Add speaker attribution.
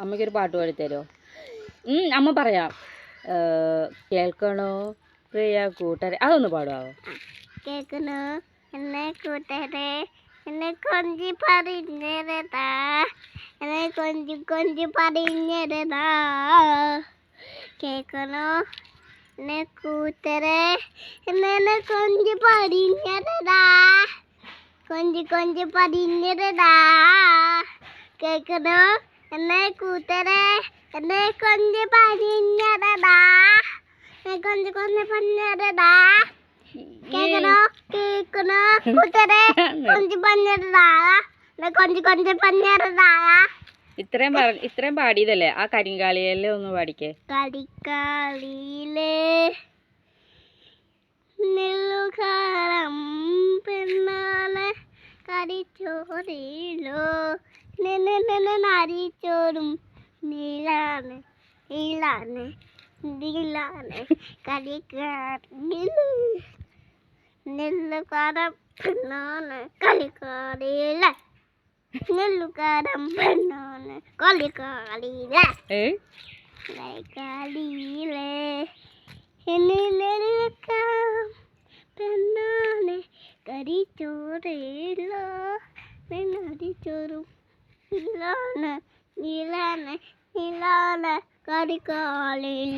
Speaker 1: അമ്മയ്ക്കൊരു പാട്ട് പാടിത്തരോ ഉം, അമ്മ പറയാം. കേൾക്കണോ പ്രിയ കൂട്ടരെ? അതൊന്ന് പാടാവോ
Speaker 2: കേൾക്കണോ? എന്നെ കൂട്ടരെ എന്നെ കൊഞ്ചി പറഞ്ഞതാ എന്നെ കൊഞ്ചി കൊഞ്ചി പറഞ്ഞതാ കേൾക്കണോ? എന്നെ കൂട്ടരെ എന്നെ കൊഞ്ചി പറഞ്ഞതാ കൊഞ്ചി കൊഞ്ചി പറഞ്ഞതാ കേൾക്കണോ? എന്നെ കൂത്തരെ എന്നെ കൊഞ്ച് പറഞ്ഞതാ എന്നെ കൊഞ്ച് കൊഞ്ച് പറഞ്ഞതാ കേക്കണോ? കേക്കണോ? കൂട്ടരെ കൊഞ്ചി എന്നെ കൊഞ്ച് കൊഞ്ച് പഞ്ഞിരുന്നാ
Speaker 1: ഇത്രയും ഇത്രയും പാടിയതല്ലേ? ആ കരിങ്കാളിയല്ലേ ഒന്ന് പാടിക്കേ.
Speaker 2: കരിക്കാളിയിലേ നെല്ലുകാരം പെണ്ണാണ് കരിച്ചോറിലോ. നരിച്ചോറും നീലാണ് നീലാണ് നീലാണ് കളിക്കാറിൽ. നെല്ലുകാരം പെണ്ണാണ് കളിക്കാറില്ല നെല്ലുകാരം പെണ്ണാണ് കളിക്കാറില്ല
Speaker 1: ഏ?
Speaker 2: എന്നിലേക്കാം പെണ്ണാണ് കരിച്ചോറിലോ പെണ്ണരിച്ചോറും നീലാണ് നീലാണ് നീലാണ് കരിക്കാളിൽ